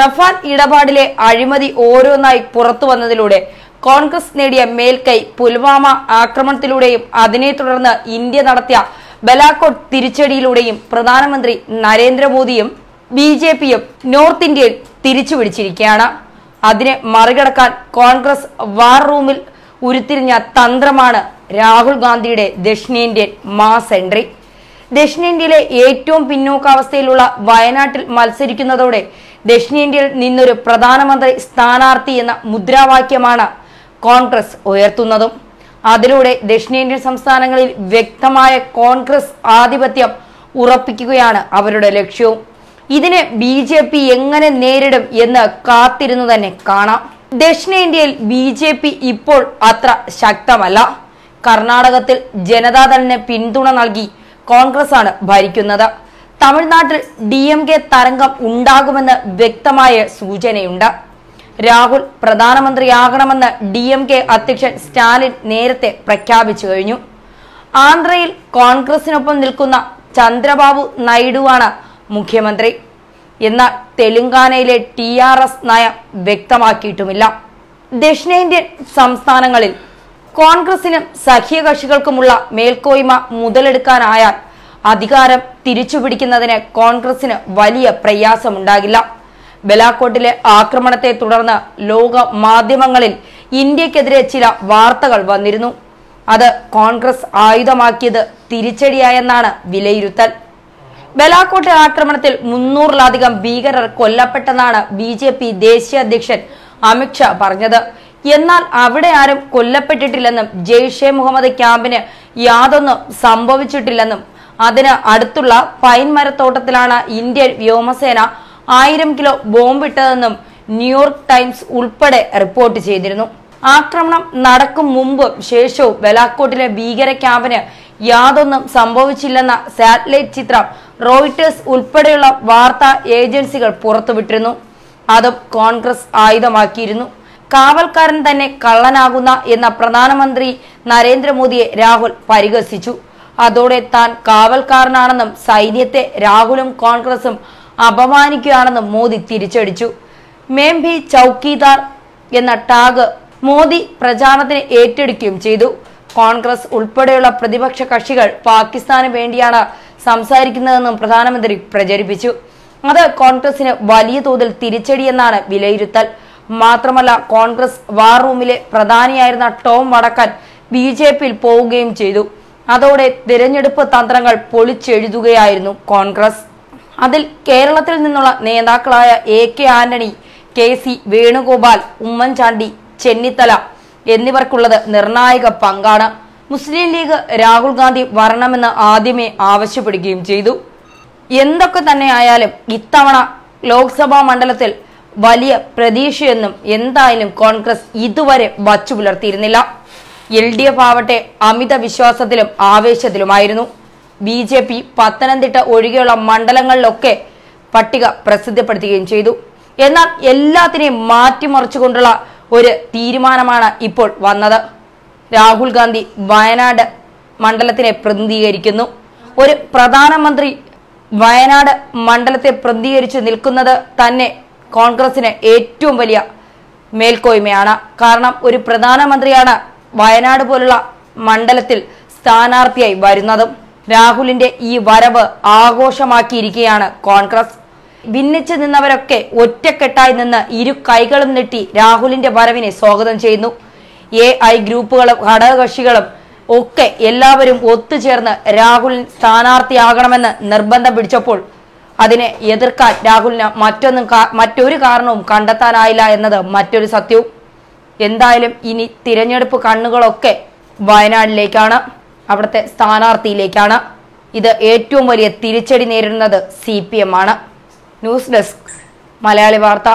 Rafale ഇടപാടിലെ അഴിമതി ഓരോന്നായി പുറത്തു വന്നതിലൂടെ കോൺഗ്രസ് നേടിയ മേൽക്കൈ പുൽവാമ ആക്രമണത്തിലൂടെയും അതിനെ തുടർന്ന് ഇന്ത്യ നടത്തിയ ബലാക്കോട്ട് തിരിച്ചടിയിലൂടെയും പ്രധാനമന്ത്രി നരേന്ദ്രമോദിയും ബി ജെ പിയും നോർത്ത് ഇന്ത്യയിൽ തിരിച്ചുപിടിച്ചിരിക്കുകയാണ്. അതിനെ മറികടക്കാൻ കോൺഗ്രസ് വാർ റൂമിൽ ഉരുത്തിരിഞ്ഞ തന്ത്രമാണ് രാഹുൽ ഗാന്ധിയുടെ ദക്ഷിണേന്ത്യൻ മാസ് എൻട്രി. ദക്ഷിണേന്ത്യയിലെ ഏറ്റവും പിന്നോക്കാവസ്ഥയിലുള്ള വയനാട്ടിൽ മത്സരിക്കുന്നതോടെ ദക്ഷിണേന്ത്യയിൽ നിന്നൊരു പ്രധാനമന്ത്രി സ്ഥാനാർത്ഥി എന്ന മുദ്രാവാക്യമാണ് കോൺഗ്രസ് ഉയർത്തുന്നതും. അതിലൂടെ ദക്ഷിണേന്ത്യൻ സംസ്ഥാനങ്ങളിൽ വ്യക്തമായ കോൺഗ്രസ് ആധിപത്യം ഉറപ്പിക്കുകയാണ് അവരുടെ ലക്ഷ്യവും. ഇതിനെ ബി ജെ പി എങ്ങനെ നേരിടും എന്ന് കാത്തിരുന്നു തന്നെ കാണാം. ദക്ഷിണേന്ത്യയിൽ ബി ജെ പി ഇപ്പോൾ അത്ര ശക്തമല്ല. കർണാടകത്തിൽ ജനതാദളിന് പിന്തുണ നൽകി കോൺഗ്രസ് ആണ് ഭരിക്കുന്നത്. തമിഴ്നാട്ടിൽ ഡി എം കെ തരംഗം ഉണ്ടാകുമെന്ന് വ്യക്തമായ സൂചനയുണ്ട്. രാഹുൽ പ്രധാനമന്ത്രിയാകണമെന്ന് ഡി എം കെ അധ്യക്ഷൻ സ്റ്റാലിൻ നേരത്തെ പ്രഖ്യാപിച്ചു കഴിഞ്ഞു. ആന്ധ്രയിൽ കോൺഗ്രസിനൊപ്പം നിൽക്കുന്ന ചന്ദ്രബാബു നായിഡുവാണ് മുഖ്യമന്ത്രി. എന്നാൽ തെലുങ്കാനയിലെ ടി ആർ എസ് നയം വ്യക്തമാക്കിയിട്ടുമില്ല. ദക്ഷിണേന്ത്യൻ സംസ്ഥാനങ്ങളിൽ കോൺഗ്രസിനും സഖ്യകക്ഷികൾക്കുമുള്ള മേൽക്കോയ്മ മുതലെടുക്കാനായാൽ അധികാരം തിരിച്ചുപിടിക്കുന്നതിന് കോൺഗ്രസിന് വലിയ പ്രയാസമുണ്ടാകില്ല. ബലാക്കോട്ടിലെ ആക്രമണത്തെ തുടർന്ന് ലോക മാധ്യമങ്ങളിൽ ഇന്ത്യക്കെതിരെ ചില വാർത്തകൾ വന്നിരുന്നു. അത് കോൺഗ്രസ് ആയുധമാക്കിയത് തിരിച്ചടിയായെന്നാണ് വിലയിരുത്തൽ. ബലാക്കോട്ടെ ആക്രമണത്തിൽ മുന്നൂറിലധികം ഭീകരർ കൊല്ലപ്പെട്ടെന്നാണ് ബി ജെ പി ദേശീയ അധ്യക്ഷൻ അമിത്ഷാ പറഞ്ഞത്. എന്നാൽ അവിടെ ആരും കൊല്ലപ്പെട്ടിട്ടില്ലെന്നും ജെയ്ഷെ മുഹമ്മദ് ക്യാമ്പിന് യാതൊന്നും സംഭവിച്ചിട്ടില്ലെന്നും അതിന് അടുത്തുള്ള പൈൻ മരത്തോട്ടത്തിലാണ് ഇന്ത്യൻ വ്യോമസേന ആയിരം കിലോ ബോംബിട്ടതെന്നും ന്യൂയോർക്ക് ടൈംസ് ഉൾപ്പെടെ റിപ്പോർട്ട് ചെയ്തിരുന്നു. ആക്രമണം നടക്കും മുമ്പും ശേഷവും ബലാക്കോട്ടിലെ ഭീകര ക്യാമ്പിന് യാതൊന്നും സംഭവിച്ചില്ലെന്ന സാറ്റലൈറ്റ് ചിത്രം റോയിട്ടേഴ്സ് ഉൾപ്പെടെയുള്ള വാർത്താ ഏജൻസികൾ പുറത്തുവിട്ടിരുന്നു. അതും കോൺഗ്രസ് ആയുധമാക്കിയിരുന്നു. കാവൽക്കാരൻ തന്നെ കള്ളനാകുന്ന എന്ന പ്രധാനമന്ത്രി നരേന്ദ്രമോദിയെ രാഹുൽ പരിഹസിച്ചു. അതോടെ താൻ കാവൽക്കാരനാണെന്നും സൈന്യത്തെ രാഹുലും കോൺഗ്രസും അപമാനിക്കുകയാണെന്നും മോദി തിരിച്ചടിച്ചു. മേം ഭി ചൌക്കിദാർ എന്ന ടാഗ് മോദി പ്രചാരണത്തിന് ഏറ്റെടുക്കുകയും ചെയ്തു. കോൺഗ്രസ് ഉൾപ്പെടെയുള്ള പ്രതിപക്ഷ കക്ഷികൾ പാകിസ്ഥാന് വേണ്ടിയാണ് സംസാരിക്കുന്നതെന്നും പ്രധാനമന്ത്രി പ്രചരിപ്പിച്ചു. അത് കോൺഗ്രസിന് വലിയ തോതിൽ തിരിച്ചടിയെന്നാണ് വിലയിരുത്തൽ. മാത്രമല്ല കോൺഗ്രസ് വാർ റൂമിലെ പ്രധാനിയായിരുന്ന ടോം വടക്കൻ ബി ജെ പിയിൽ പോവുകയും ചെയ്തു. അതോടെ തിരഞ്ഞെടുപ്പ് തന്ത്രങ്ങൾ പൊളിച്ചെഴുതുകയായിരുന്നു കോൺഗ്രസ്. അതിൽ കേരളത്തിൽ നിന്നുള്ള നേതാക്കളായ A K Antony K C Venugopal Oommen Chandy Chennithala എന്നിവർക്കുള്ളത് നിർണായക പങ്കാണ്. മുസ്ലിം ലീഗ് രാഹുൽ ഗാന്ധി വരണമെന്ന് ആദ്യമേ ആവശ്യപ്പെടുകയും ചെയ്തു. എന്തൊക്കെ തന്നെ ആയാലും ഇത്തവണ ലോക്സഭാ മണ്ഡലത്തിൽ വലിയ പ്രതീക്ഷയൊന്നും എന്തായാലും കോൺഗ്രസ് ഇതുവരെ വച്ചു പുലർത്തിയിരുന്നില്ല എൽ ഡി എഫ് ആവട്ടെ അമിത വിശ്വാസത്തിലും ആവേശത്തിലുമായിരുന്നു. ബി ജെ പി പത്തനംതിട്ട ഒഴികെയുള്ള മണ്ഡലങ്ങളിലൊക്കെ പട്ടിക പ്രസിദ്ധപ്പെടുത്തുകയും ചെയ്തു. എന്നാൽ എല്ലാത്തിനെയും മാറ്റിമറിച്ചുകൊണ്ടുള്ള ഒരു തീരുമാനമാണ് ഇപ്പോൾ വന്നത്. രാഹുൽ ഗാന്ധി വയനാട് മണ്ഡലത്തിനെ പ്രതിനിധീകരിക്കുന്നു. ഒരു പ്രധാനമന്ത്രി വയനാട് മണ്ഡലത്തെ പ്രതിനിധീകരിച്ച് നിൽക്കുന്നത് തന്നെ കോൺഗ്രസിന് ഏറ്റവും വലിയ മേൽക്കോയ്മയാണ്. കാരണം ഒരു പ്രധാനമന്ത്രിയാണ് വയനാട് പോലുള്ള മണ്ഡലത്തിൽ സ്ഥാനാർത്ഥിയായി വരുന്നതും രാഹുലിന്റെ ഈ വരവ് ആഘോഷമാക്കിയിരിക്കുകയാണ് കോൺഗ്രസ്. ഭിന്നിച്ചു നിന്നവരൊക്കെ ഒറ്റക്കെട്ടായി നിന്ന് ഇരു കൈകളും നീട്ടി രാഹുലിന്റെ വരവിനെ സ്വാഗതം ചെയ്യുന്നു. എ ഐ ഗ്രൂപ്പുകളും ഘടകകക്ഷികളും ഒക്കെ എല്ലാവരും ഒത്തുചേർന്ന് രാഹുൽ സ്ഥാനാർത്ഥിയാകണമെന്ന് നിർബന്ധം പിടിച്ചപ്പോൾ അതിനെ എതിർക്കാൻ രാഹുലിന് മറ്റൊന്നും മറ്റൊരു കാരണവും കണ്ടെത്താനായില്ല എന്നത് മറ്റൊരു സത്യവും. എന്തായാലും ഇനി തിരഞ്ഞെടുപ്പ് കണ്ണുകളൊക്കെ വയനാടിലേക്കാണ് അവിടുത്തെ സ്ഥാനാർത്ഥിയിലേക്കാണ്. ഇത് ഏറ്റവും വലിയ തിരിച്ചടി നേരിടുന്നത് സി പി എം ആണ്. ന്യൂസ് ഡെസ്ക് മലയാളി വാർത്ത.